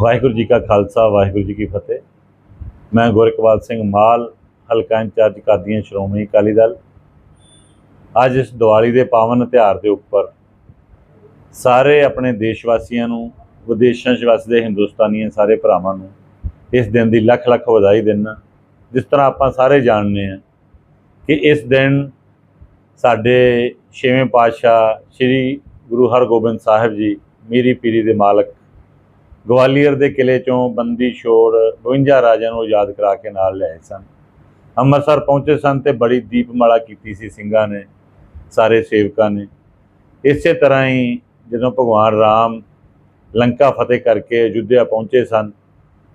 ਵਾਹਿਗੁਰੂ ਜੀ ਕਾ ਖਾਲਸਾ, ਵਾਹਿਗੁਰੂ ਜੀ ਕੀ ਫਤਿਹ। ਮੈਂ ਗੁਰਕਵਾਲ ਸਿੰਘ ਮਾਲ, ਹਲਕਾ ਇੰਚਾਰਜ ਕਾਦੀਆਂ ਸ਼੍ਰੋਮਣੀ ਅਕਾਲੀ ਦਲ। ਅੱਜ ਇਸ ਦੀਵਾਲੀ ਦੇ ਪਾਵਨ ਤਿਉਹਾਰ ਦੇ ਉੱਪਰ ਸਾਰੇ ਆਪਣੇ ਦੇਸ਼ ਵਾਸੀਆਂ ਨੂੰ, ਵਿਦੇਸ਼ਾਂ 'ਚ ਵਸਦੇ ਹਿੰਦੁਸਤਾਨੀਆਂ ਸਾਰੇ ਭਰਾਵਾਂ ਨੂੰ ਇਸ ਦਿਨ ਦੀ ਲੱਖ ਲੱਖ ਵਧਾਈ ਦਿੰਦਾ ਜਿਸ ਤਰ੍ਹਾਂ ਆਪਾਂ ਸਾਰੇ ਜਾਣਦੇ ਹਾਂ ਕਿ ਇਸ ਦਿਨ ਸਾਡੇ ਛੇਵੇਂ ਪਾਤਸ਼ਾਹ ਸ੍ਰੀ ਗੁਰੂ ਹਰਗੋਬਿੰਦ ਸਾਹਿਬ ਜੀ, ਮੀਰੀ ਪੀਰੀ ਦੇ ਮਾਲਕ ਗਵਾਲੀਅਰ ਦੇ ਕਿਲੇ ਚੋਂ ਬੰਦੀ ਛੋੜ 52 ਰਾਜਿਆਂ ਨੂੰ ਆਜ਼ਾਦ ਕਰਾ ਕੇ ਨਾਲ ਲਿਆਏ ਸਨ। ਅੰਮ੍ਰਿਤਸਰ ਪਹੁੰਚੇ ਸਨ ਤੇ ਬੜੀ ਦੀਪਮਾਲਾ ਕੀਤੀ ਸੀ ਸਿੰਘਾਂ ਨੇ, ਸਾਰੇ ਸੇਵਕਾਂ ਨੇ। ਇਸੇ ਤਰ੍ਹਾਂ ਹੀ ਜਦੋਂ ਭਗਵਾਨ ਰਾਮ ਲੰਕਾ ਫਤਿਹ ਕਰਕੇ ਅਯੁੱਧਿਆ ਪਹੁੰਚੇ ਸਨ,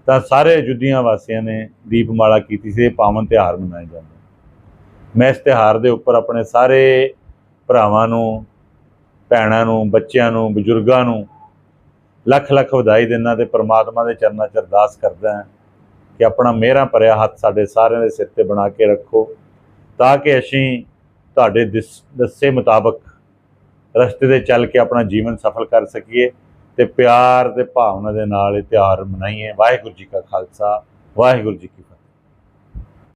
ਤਾਂ ਸਾਰੇ ਅਯੁੱਧਿਆ ਵਾਸੀਆਂ ਨੇ ਦੀਪਮਾਲਾ ਕੀਤੀ ਸੀ ਪਾਵਨ ਤਿਉਹਾਰ ਮਨਾਏ ਜਾਂਦੇ ਮੈਂ ਇਸ ਤਿਉਹਾਰ ਦੇ ਉੱਪਰ ਆਪਣੇ ਸਾਰੇ ਭਰਾਵਾਂ ਨੂੰ, ਭੈਣਾਂ ਨੂੰ, ਬੱਚਿਆਂ ਨੂੰ, ਬਜ਼ੁਰਗਾਂ ਨੂੰ ਲੱਖ ਲੱਖ ਵਧਾਈ ਦਿੰਦਾ ਤੇ ਪ੍ਰਮਾਤਮਾ ਦੇ ਚਰਨਾਂ 'ਚ ਅਰਦਾਸ ਕਰਦਾ ਹਾਂ ਕਿ ਆਪਣਾ ਮਿਹਰਾਂ ਭਰਿਆ ਹੱਥ ਸਾਡੇ ਸਾਰਿਆਂ ਦੇ ਸਿਰ ਤੇ ਬਣਾ ਕੇ ਰੱਖੋ, ਤਾਂ ਕਿ ਅਸੀਂ ਤੁਹਾਡੇ ਦਿਸ- ਦੱਸੇ ਮੁਤਾਬਕ ਰਸਤੇ ਤੇ ਚੱਲ ਕੇ ਆਪਣਾ ਜੀਵਨ ਸਫਲ ਕਰ ਸਕੀਏ ਤੇ ਪਿਆਰ ਤੇ ਭਾਵਨਾ ਦੇ ਨਾਲ ਇਹ ਤਿਉਹਾਰ ਮਨਾਈਏ। ਵਾਹਿਗੁਰੂ ਜੀ ਕਾ ਖਾਲਸਾ, ਵਾਹਿਗੁਰੂ ਜੀ ਕੀ ਫਤਿਹ।